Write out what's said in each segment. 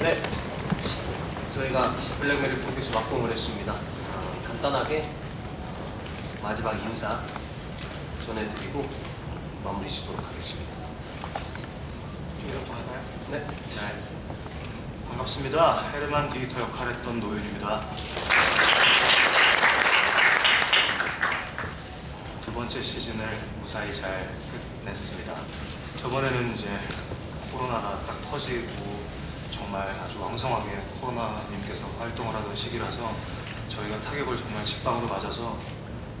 네, 저희가 블랙메리 포켓스 막공을 했습니다. 어, 간단하게 마지막 인사 전해드리고 마무리 짓도록 하겠습니다. 준비부터 할까요? 네, 네. 반갑습니다. 헤르만 디지터 역할했던 노윤입니다. 두 번째 시즌을 무사히 잘 끝냈습니다. 저번에는 이제 코로나가 딱 터지고 정말 아주 왕성하게 코로나님께서 활동을 하던 시기라서 저희가 타격을 정말 직방으로 맞아서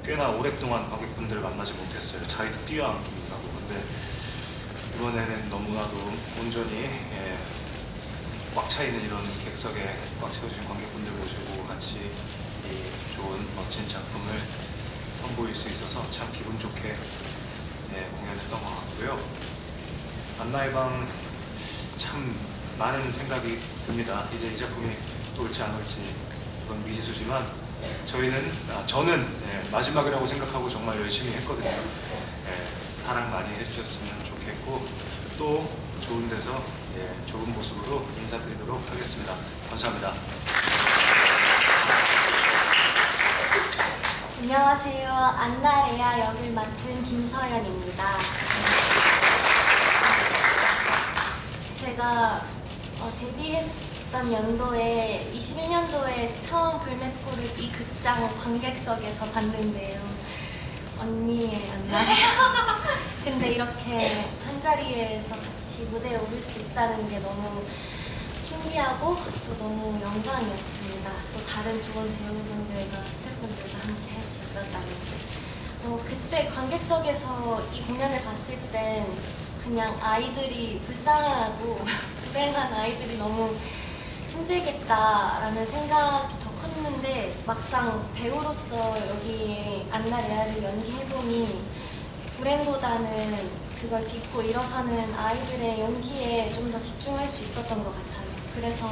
꽤나 오랫동안 관객분들을 만나지 못했어요. 자리도 뛰어앉기라고. 근데 이번에는 너무나도 온전히 예, 꽉 차있는 이런 객석에 꽉 채워주신 관객분들 모시고 같이 이 좋은 멋진 작품을 선보일 수 있어서 참 기분 좋게 예, 공연했던 것 같고요. 안나의 방참 많은 생각이 듭니다. 이제 이 작품이 또 올지 안 올지 그건 미지수지만 저희는 아, 저는 예, 마지막이라고 생각하고 정말 열심히 했거든요. 예, 사랑 많이 해주셨으면 좋겠고 또 좋은 데서 예, 좋은 모습으로 인사드리도록 하겠습니다. 감사합니다. 안녕하세요. 안나레아 역을 맡은 김서연입니다. 제가 어, 데뷔했던 연도에 21년도에 처음 불매포를 이 극장 관객석에서 봤는데요. 언니의 안나레아. 근데 이렇게 한 자리에서 같이 무대에 오를 수 있다는 게 너무 신기하고 또 너무 영광이었습니다. 또 다른 좋은 배우분들과 스태프분들과 함께 할 수 있었다는 게. 어, 그때 관객석에서 이 공연을 봤을 땐 그냥 아이들이 불쌍하고 불행한 아이들이 너무 힘들겠다라는 생각이 더 컸는데 막상 배우로서 여기 안나 레아를 연기해보니 불행보다는 그걸 딛고 일어서는 아이들의 용기에 좀 더 집중할 수 있었던 것 같아요. 그래서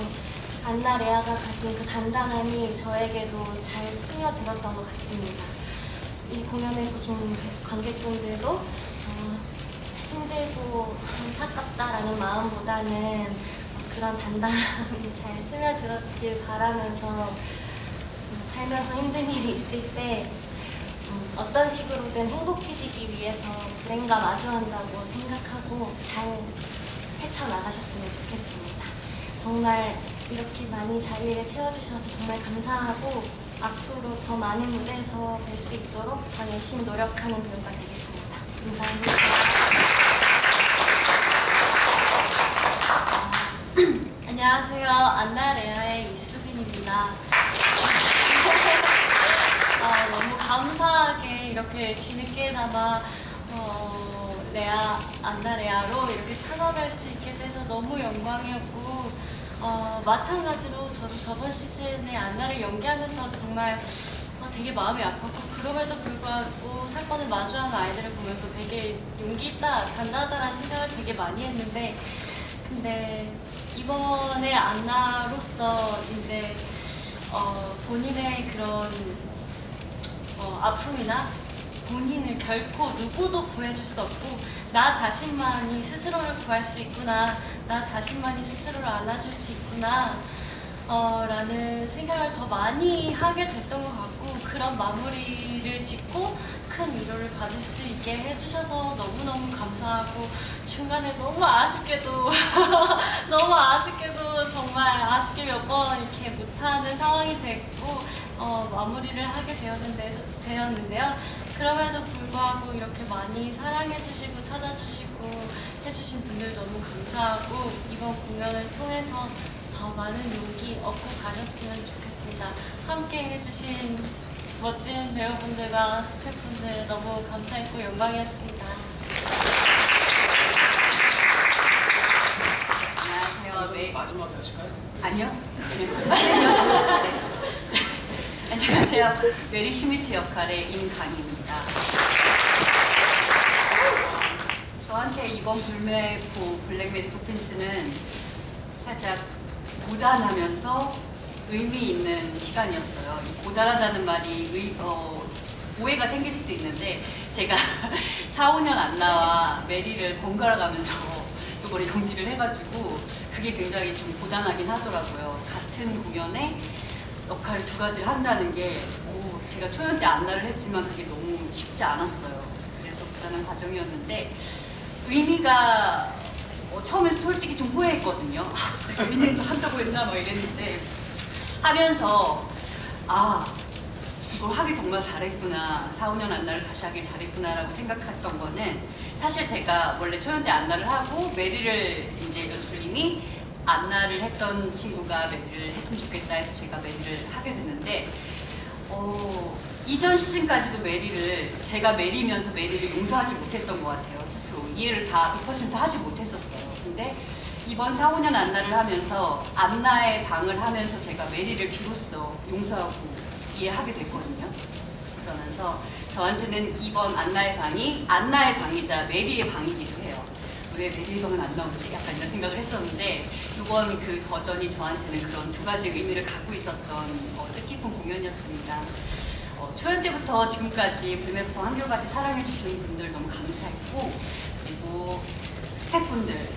안나 레아가 가진 그 단단함이 저에게도 잘 스며들었던 것 같습니다. 이 공연을 보신 관객분들도 어, 힘들고 안타깝다라는 마음보다는 어, 그런 단단함이 잘 스며들었길 바라면서 음, 살면서 힘든 일이 있을 때 음, 어떤 식으로든 행복해지기 위해서 불행과 마주한다고 생각하고 잘 헤쳐나가셨으면 좋겠습니다. 정말 이렇게 많이 자리를 채워주셔서 정말 감사하고 앞으로 더 많은 무대에서 뵐수 있도록 더 열심히 노력하는 배우가 되겠습니다. 감사합니다. 안녕하세요. 안나레아의 이수빈입니다. 어, 너무 감사하게 이렇게 뒤늦게나마 어, 레아, 안나레아로 이렇게 참여할 수 있게 돼서 너무 영광이었고 어, 마찬가지로 저도 저번 시즌에 안나를 연기하면서 정말 어, 되게 마음이 아팠고 그럼에도 불구하고 사건을 마주하는 아이들을 보면서 되게 용기 있다, 단단하다라는 생각을 되게 많이 했는데 근데 이번에 안나로서 이제 어, 본인의 그런 어, 아픔이나 본인을 결코 누구도 구해줄 수 없고 나 자신만이 스스로를 구할 수 있구나 나 자신만이 스스로를 안아줄 수 있구나 어, 라는 생각을 더 많이 하게 됐던 것 같고 그런 마무리를 짓고 큰 위로를 받을 수 있게 해주셔서 너무너무 감사하고 중간에 너무 아쉽게도 너무 아쉽게도 정말 아쉽게 몇 번 이렇게 못하는 상황이 됐고 어, 마무리를 하게 되었는데, 되었는데요 그럼에도 불구하고 이렇게 많이 사랑해주시고 찾아주시고 해주신 분들 너무 감사하고 이번 공연을 통해서 더 많은 용기 얻고 가셨으면 좋겠습니다. 함께 해주신 멋진 배우분들과 스태프분들 너무 감사했고 영광이었습니다. 안녕하세요. 네. 마지막에 하실까요? 아니요. 네. 안녕하세요. 메리 슈미트 역할의 임강희입니다. 저한테 이번 불매포 블랙메리 포핀스는 살짝 고단하면서 의미 있는 시간이었어요. 이 고단하다는 말이 의, 어, 오해가 생길 수도 있는데 제가 4, 5년 안 나와 메리를 번갈아 가면서 이번에 연기를 해가지고 그게 굉장히 좀 고단하긴 하더라고요. 같은 공연에 역할 두 가지를 한다는 게 오, 제가 초연 때 안나를 했지만 그게 너무 쉽지 않았어요. 그래서 고단한 과정이었는데 의미가 어, 처음에 솔직히 좀 후회했거든요. 아, 의미도 한다고 했나 막 이랬는데 하면서 아 이걸 하길 정말 잘했구나. 4, 5년 안나를 다시 하길 잘했구나라고 생각했던 거는 사실 제가 원래 초연 때 안나를 하고 메리를 이제 연출님이 안나를 했던 친구가 메리를 했으면 좋겠다 해서 제가 메리를 하게 됐는데 어, 이전 시즌까지도 메리를 제가 메리면서 메리를 용서하지 못했던 것 같아요. 스스로. 이해를 다 100% 하지 못했었어요. 근데 이번 4, 5년 안나를 하면서 안나의 방을 하면서 제가 메리를 비로소 용서하고 이해하게 됐거든요. 그러면서 저한테는 이번 안나의 방이 안나의 방이자 메리의 방이기도 해요. 왜 메리의 방은 안 나오지? 약간 이런 생각을 했었는데 이번 그 버전이 저한테는 그런 두 가지 의미를 갖고 있었던 어, 뜻깊은 공연이었습니다. 어, 초연 때부터 지금까지 불매포 한결같이 사랑해주시는 분들 너무 감사했고 그리고 스태프분들,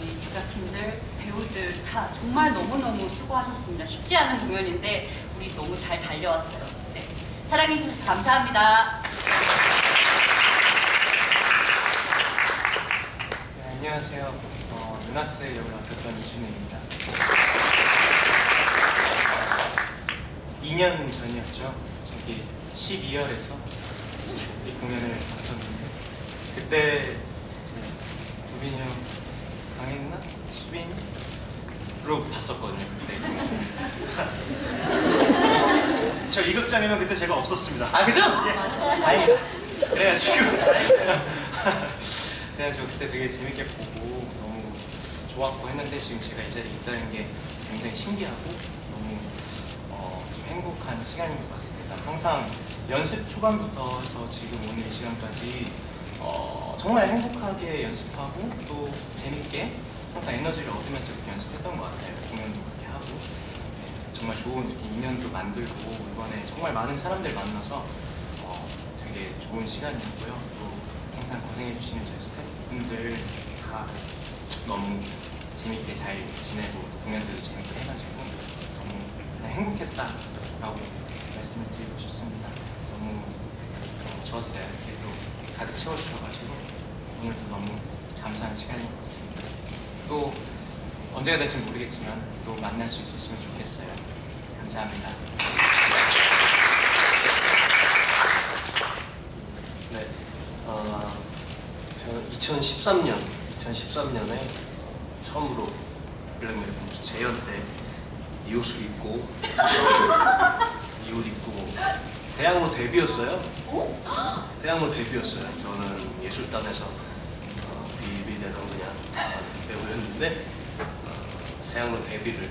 우리 제작팀들, 배우들 다 정말 너무너무 수고하셨습니다. 쉽지 않은 공연인데 우리 너무 잘 달려왔어요. 네. 사랑해주셔서 감사합니다. 네, 안녕하세요. 어, 누나스의 역을 맡았던 이준혜입니다. 2년 전이었죠. 저기 12월에서 이 공연을 봤었는데 그때 도빈이 형 강했나? 수빈이? 로 봤었거든요 그때 저 이극장이면 그때 제가 없었습니다 아 그죠? 예 다행이다 그래가지고 그래가지고 그때 되게 재밌게 보고 너무 좋았고 했는데 지금 제가 이 자리에 있다는 게 굉장히 신기하고 너무 어, 좀 행복한 시간인 것 같습니다. 항상 연습 초반부터 해서 지금 오늘 이 시간까지 어, 정말 행복하게 연습하고 또 재밌게 항상 에너지를 얻으면서 이렇게 연습했던 것 같아요. 공연도 그렇게 하고 네, 정말 좋은 이렇게 인연도 만들고 이번에 정말 많은 사람들 만나서 어, 되게 좋은 시간이었고요. 또 항상 고생해주시는 저희 스태프분들 다 너무 재밌게 잘 지내고 또 공연들도 재밌게 해가지고 너무 행복했다라고 말씀을 드리고 싶습니다. 너무 어, 좋았어요. 이렇게 또 가득 채워주셔가지고 오늘도 너무 감사한 시간인 것 같습니다. 또 언제가 될지 모르겠지만 또 만날 수 있었으면 좋겠어요. 감사합니다. 네. 어, 저는 2013년, 2013년에 처음으로 블랙메리 봄스 재연 때 이 옷을 입고 이 옷 입고 대학로 데뷔였어요. 대학로 데뷔였어요. 저는 예술단에서 어, 비비자던 그냥 배우였는데 어, 대학로 데뷔를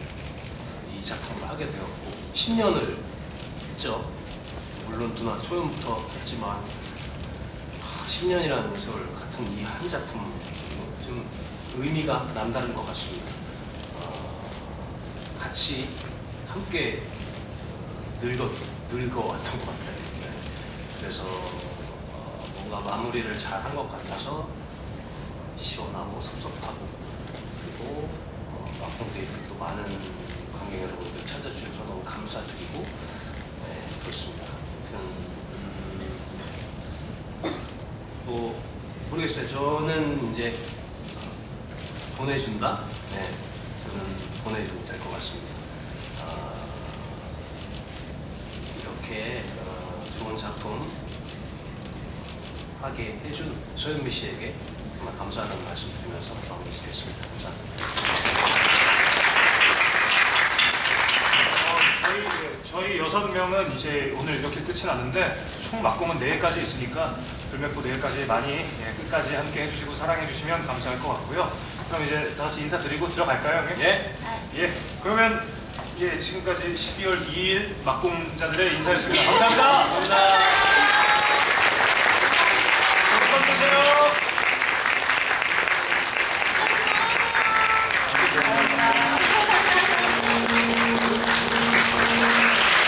이 작품을 하게 되었고 10년을 했죠. 물론 누나 초연부터 했지만 10년이라는 세월 같은 이 한 작품 좀 의미가 남다른 것 같습니다. 어, 같이 함께 늙어 늙어왔던 것 같아요. 네. 그래서 어, 뭔가 마무리를 잘 한 것 같아서 시원하고 섭섭하고 그리고 어, 막공대 이렇게 또 많은 관객 여러분들 찾아주셔서 너무 감사드리고 네, 그렇습니다. 아무튼 음, 뭐 모르겠어요. 저는 이제 보내준다. 네, 저는 보내주면 될 것 같습니다. 아, 이렇게 어, 좋은 작품 하게 해준 서현미 씨에게 정말 감사하다는 말씀 드리면서 마무리 짓겠습니다. 감사합니다. 어, 저희 예, 저희 여섯 명은 이제 오늘 이렇게 끝이 났는데 총 막공은 내일까지 있으니까 불매포 내일까지 많이 예, 끝까지 함께 해주시고 사랑해주시면 감사할 것 같고요. 그럼 이제 다 같이 인사드리고 들어갈까요, 형님? 예. 예. 그러면 예, 지금까지 12월 2일 막공자들의 인사였습니다. 감사합니다. 감사합니다. 건강하세요.